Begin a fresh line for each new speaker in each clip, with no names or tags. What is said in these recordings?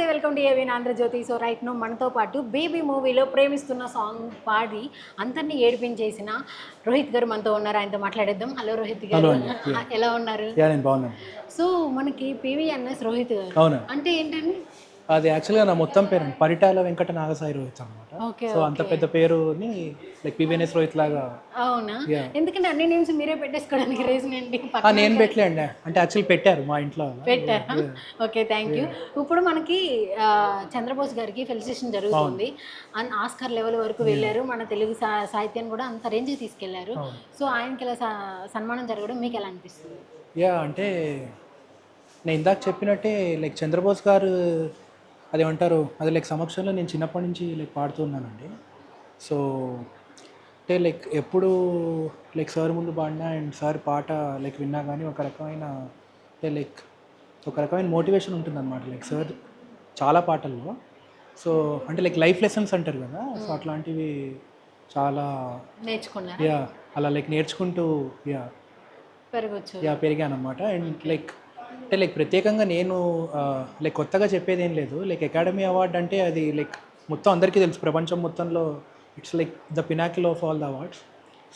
నమస్తే welcome to ABN Andhrajyothy. So right now మనతో పాటు బేబీ మూవీలో ప్రేమిస్తున్న సాంగ్ పాడి అందరినీ ఏడిపించేసిన రోహిత్ గారు మనతో ఉన్నారు. ఆయనతో మాట్లాడేద్దాం. హలో రోహిత్ గారు. ఎలా ఉన్నారు? సో మనకి పివిఎన్ఎస్ రోహిత్ గారు. అంటే ఏంటండి
అది యాక్చువల్గా నా మొత్తం పేరు పరిటాల వెంకట నాగసాయి రోహిత్ అనమాట సో అంత పెద్ద పేరుని లైక్ పివిఎన్ఎస్ రోహిత్ లాగా.
అవునా. ఎందుకంటే అన్ని నేమ్స్ మీరే పెట్టేసుకోవడానికి రీజన్ ఏంటి?
నేను పెట్టలే అండి అంటే యాక్చువల్ పెట్టారు మా ఇంట్లో.
పెట్టారా. ఓకే థ్యాంక్ యూ ఇప్పుడు మనకి చంద్రబోస్ గారికి ఫెలిసిటేషన్ జరుగుతుంది. అండ్ ఆస్కార్ లెవెల్ వరకు వెళ్ళారు. మన తెలుగు సాహిత్యాన్ని కూడా అంత రేంజ్కి తీసుకెళ్ళారు. సో ఆయనకి ఇలా సన్మానం జరగడం మీకు ఎలా అనిపిస్తుంది?
యా అంటే నేను ఇందాక చెప్పినట్టే లైక్ చంద్రబోస్ గారు అదేమంటారు అది లైక్ సమక్షంలో నేను చిన్నప్పటి నుంచి లైక్ పాడుతున్నానండి సో అంటే లైక్ ఎప్పుడు లైక్ సార్ ముందు పాడినా అండ్ సార్ పాట లైక్ విన్నా కానీ ఒక రకమైన అంటే లైక్ ఒక రకమైన మోటివేషన్ ఉంటుందన్నమాట. లైక్ సార్ చాలా పాటల్లో. సో అంటే లైక్ లైఫ్ లెసన్స్ అంటారు కదా సో అట్లాంటివి చాలా
నేర్చుకున్నారు?
యా అలా లైక్ నేర్చుకుంటూ యా
పెరగచ్చు.
యా పెరిగాను అనమాట అండ్ లైక్ అంటే లైక్ ప్రత్యేకంగా నేను లైక్ కొత్తగా చెప్పేది ఏం లేదు. లైక్ అకాడమీ అవార్డ్ అంటే అది లైక్ మొత్తం అందరికీ తెలుసు. ప్రపంచం మొత్తంలో it's like the pinnacle of all the awards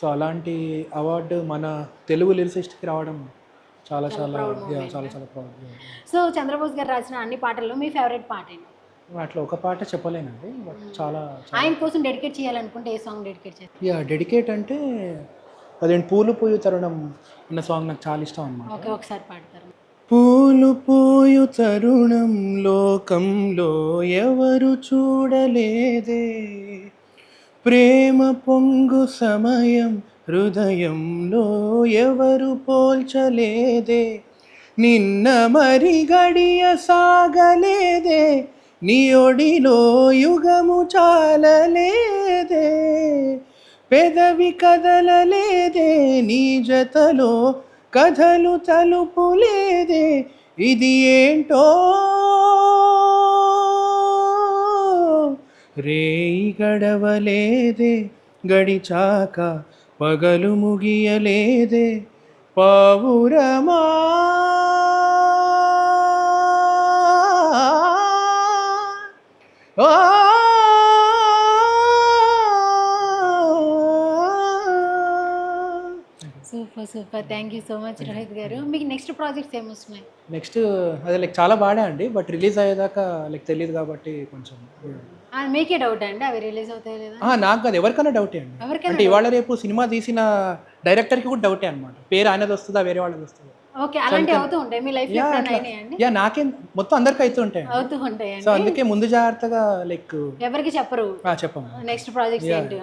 so అలాంటి అవార్డు మన తెలుగు లిరిసిస్ట్కి రావడం చాలా చాలా చాలా చాలా ప్రౌడ్
సో చంద్రబోస్ గారు రాసిన అన్ని పాటల్లో మీ ఫేవరెట్ పాట ఏంటి
అట్లా ఒక పాట చెప్పలేనండి బట్ చాలా
ఆయన కోసం డెడికేట్ చేయాలనుకుంటే ఏ సాంగ్ డెడికేట్ చేస్తారు?
యా డెడికేట్ అంటే అదేంటి పూలు పూయు తరుణం అన్న సాంగ్ నాకు చాలా ఇష్టం అన్నమాట.
ఓకే ఒకసారి పాడతారు.
పూలు తరుణం లోకంలో ఎవరు చూడలేదే. ప్రేమ పొంగు సమయం హృదయంలో ఎవరు పోల్చలేదే. నిన్న మరి గడియ సాగలేదే. నీ ఒడిలో యుగము చాలలేదే. పెదవి కదలలేదే. నీ జతలో కథలు తలుపులేదే ఇది ఏంటో? రేయి గడవలేదే గడిచాక పగలు ముగియలేదే పావురమా?
Super super. Thank you so much Rohit garu. మీకు నెక్స్ట్ ప్రాజెక్ట్స్ ఏమొస్తున్నాయి
నెక్స్ట్ అదే లైక్ చాలా బాగా అండి బట్ రిలీజ్ అయ్యేదాకా లైక్ తెలియదు కాబట్టి కొంచెం
మీకే డౌట్ అండి? అవి రిలీజ్ అవుతాయి లేదా?
ఆ, నాకు కాదు ఎవరికైనా డౌటే అండి. అంటే ఇవాళ రేపు సినిమా తీసిన డైరెక్టర్కి కూడా డౌటే అనమాట పేరు ఆయనది వస్తుందా వేరే వాళ్ళది వస్తుందా?
ఓకే అలాంటివి అవుతూ ఉంటాయి. మీ లైఫ్లో
యా, నాకేం మొత్తం అందరికి అవుతూ ఉంటాయి
అవుతూ ఉంటాయండి.
సో అందుకే ముందు జాగ్రత్తగా లైక్
ఎవరికి చెప్పరు.
చెప్పము.
నెక్స్ట్ ప్రాజెక్ట్స్ ఏంటి.